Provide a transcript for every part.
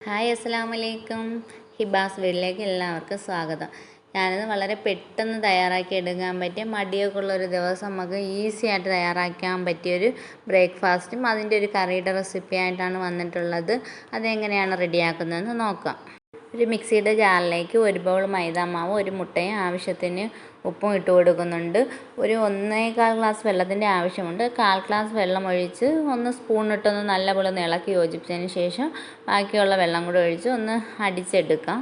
Hi അസ്സാം വലൈക്കും ഹിബാസ് വീട്ടിലേക്ക് എല്ലാവർക്കും സ്വാഗതം. ഞാനിത് വളരെ പെട്ടെന്ന് തയ്യാറാക്കി എടുക്കാൻ പറ്റിയ മടിയൊക്കെ ഉള്ള ഒരു ദിവസം നമുക്ക് ഈസി ആയിട്ട് തയ്യാറാക്കാൻ പറ്റിയൊരു ബ്രേക്ക്ഫാസ്റ്റും അതിന്റെ ഒരു കറിയുടെ റെസിപ്പി ആയിട്ടാണ് വന്നിട്ടുള്ളത്. അതെങ്ങനെയാണ് റെഡിയാക്കുന്നതെന്ന് നോക്കാം. ഒരു മിക്സിയുടെ ജാറിലേക്ക് ഒരു ബൗൾ മൈദാമാവും ഒരു മുട്ടയും ആവശ്യത്തിന് ഉപ്പും ഇട്ട് കൊടുക്കുന്നുണ്ട്. ഒരു ഒന്നേകാൽ ഗ്ലാസ് വെള്ളത്തിന്റെ ആവശ്യമുണ്ട്. കാൽ ഗ്ലാസ് വെള്ളം ഒഴിച്ച് ഒന്ന് സ്പൂണിട്ടൊന്ന് നല്ലപോലെ ഒന്ന് ഇളക്കി യോജിപ്പിച്ചതിന് ശേഷം ബാക്കിയുള്ള വെള്ളം കൂടെ ഒഴിച്ച് ഒന്ന് അടിച്ചെടുക്കാം.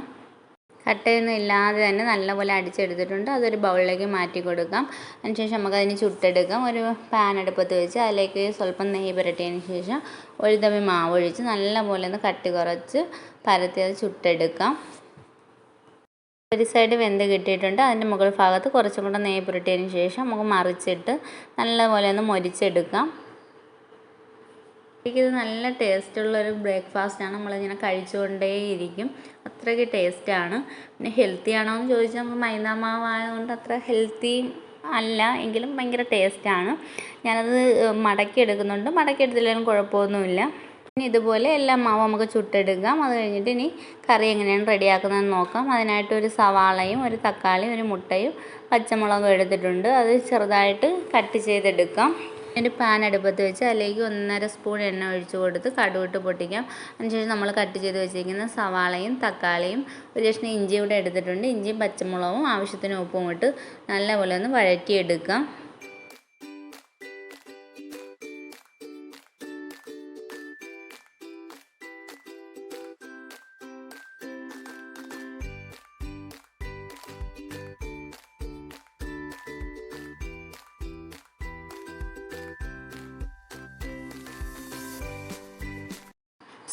കട്ടയൊന്നും ഇല്ലാതെ തന്നെ നല്ലപോലെ അടിച്ചെടുത്തിട്ടുണ്ട്. അതൊരു ബൗളിലേക്ക് മാറ്റി കൊടുക്കാം. അതിനുശേഷം നമുക്കതിന് ചുട്ടെടുക്കാം. ഒരു പാൻ അടുപ്പത്ത് വെച്ച് അതിലേക്ക് സ്വല്പം നെയ്യ് പുരട്ടിയതിന് ശേഷം ഒരു തവി മാവ് ഒഴിച്ച് നല്ലപോലെ ഒന്ന് കട്ടി കുറച്ച് പരത്തി അത് ചുട്ടെടുക്കാം. ഒരു സൈഡ് വെന്ത് കിട്ടിയിട്ടുണ്ട്. അതിന്റെ മുകൾ ഭാഗത്ത് കുറച്ചും കൂടെ നെയ്യ് പുരട്ടിയതിന് ശേഷം നമുക്ക് മറിച്ചിട്ട് നല്ലപോലെ ഒന്ന് മൊരിച്ചെടുക്കാം. എനിക്കിത് നല്ല ടേസ്റ്റുള്ളൊരു ബ്രേക്ക്ഫാസ്റ്റാണ് നമ്മളിങ്ങനെ കഴിച്ചുകൊണ്ടേയിരിക്കും. അത്രയ്ക്ക് ടേസ്റ്റാണ് പിന്നെ ഹെൽത്തി ആണോ എന്ന് ചോദിച്ചാൽ നമുക്ക് മൈദ ആയതുകൊണ്ട് അത്ര ഹെൽത്തി അല്ല. എങ്കിലും ഭയങ്കര ടേസ്റ്റാണ് ഞാനത് മടക്കി എടുക്കുന്നുണ്ട് മടക്കി കുഴപ്പമൊന്നുമില്ല. ഇനി ഇതുപോലെ എല്ലാം മാവും നമുക്ക് ചുട്ടെടുക്കാം. അത് കഴിഞ്ഞിട്ട് ഇനി കറി എങ്ങനെയാണ് റെഡിയാക്കുന്നതെന്ന് നോക്കാം. അതിനായിട്ട് ഒരു സവാളയും ഒരു തക്കാളിയും ഒരു മുട്ടയും പച്ചമുളകും എടുത്തിട്ടുണ്ട്. അത് ചെറുതായിട്ട് കട്ട് ചെയ്തെടുക്കാം. ഒരു പാൻ അടുപ്പത്ത് വെച്ച് അതിലേക്ക് ഒന്നര സ്പൂൺ എണ്ണ ഒഴിച്ചു കൊടുത്ത് കടുവിട്ട് പൊട്ടിക്കാം. അതിനുശേഷം നമ്മൾ കട്ട് ചെയ്ത് വെച്ചിരിക്കുന്ന സവാളയും തക്കാളിയും ഒരു കഷ്ണം ഇഞ്ചി കൂടെ എടുത്തിട്ടുണ്ട്. ഇഞ്ചിയും പച്ചമുളകും ആവശ്യത്തിന് ഉപ്പും ഇട്ട് നല്ലപോലെ ഒന്ന് വഴറ്റിയെടുക്കാം.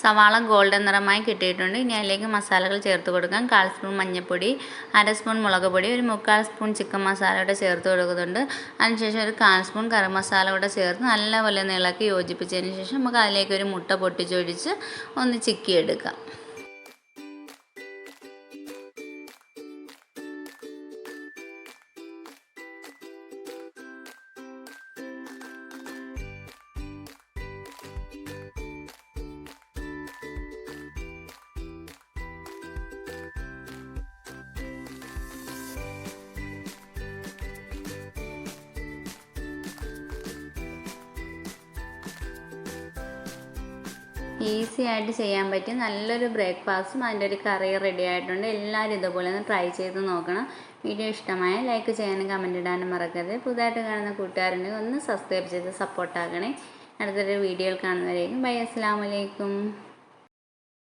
സവാള ഗോൾഡൻ നിറമായി കിട്ടിയിട്ടുണ്ട്. ഇനി അതിലേക്ക് മസാലകൾ ചേർത്ത് കൊടുക്കാം. കാൽ സ്പൂൺ മഞ്ഞൾപ്പൊടി അര സ്പൂൺ മുളക് പൊടി ഒരു മുക്കാൽ സ്പൂൺ ചിക്കൻ മസാല കൂടെ ചേർത്ത് കൊടുക്കുന്നുണ്ട്. അതിനുശേഷം ഒരു കാൽ സ്പൂൺ കറി മസാല കൂടെ ചേർത്ത് നല്ലപോലെ ഒന്ന് യോജിപ്പിച്ചതിന് ശേഷം നമുക്ക് അതിലേക്ക് ഒരു മുട്ട പൊട്ടിച്ചൊഴിച്ച് ഒന്ന് ചിക്കിയെടുക്കാം. ഈസി ആയിട്ട് ചെയ്യാൻ പറ്റിയ നല്ലൊരു ബ്രേക്ക്ഫാസ്റ്റും അതിന്റെ ഒരു കറി റെഡി ആയിട്ടുണ്ട്. എല്ലാവരും ഇതുപോലെ ഒന്ന് ട്രൈ ചെയ്ത് നോക്കണം. വീഡിയോ ഇഷ്ടമായ ലൈക്ക് ചെയ്യാനും കമന്റ് ഇടാനും മറക്കരുത്. പുതുതായിട്ട് കാണുന്ന കൂട്ടുകാരുണ്ടെങ്കിൽ ഒന്ന് സബ്സ്ക്രൈബ് ചെയ്ത് സപ്പോർട്ടാക്കണേ അടുത്തൊരു വീഡിയോയിൽ കാണുന്നവരേക്കും. ബൈ. അസ്സാം വലൈക്കും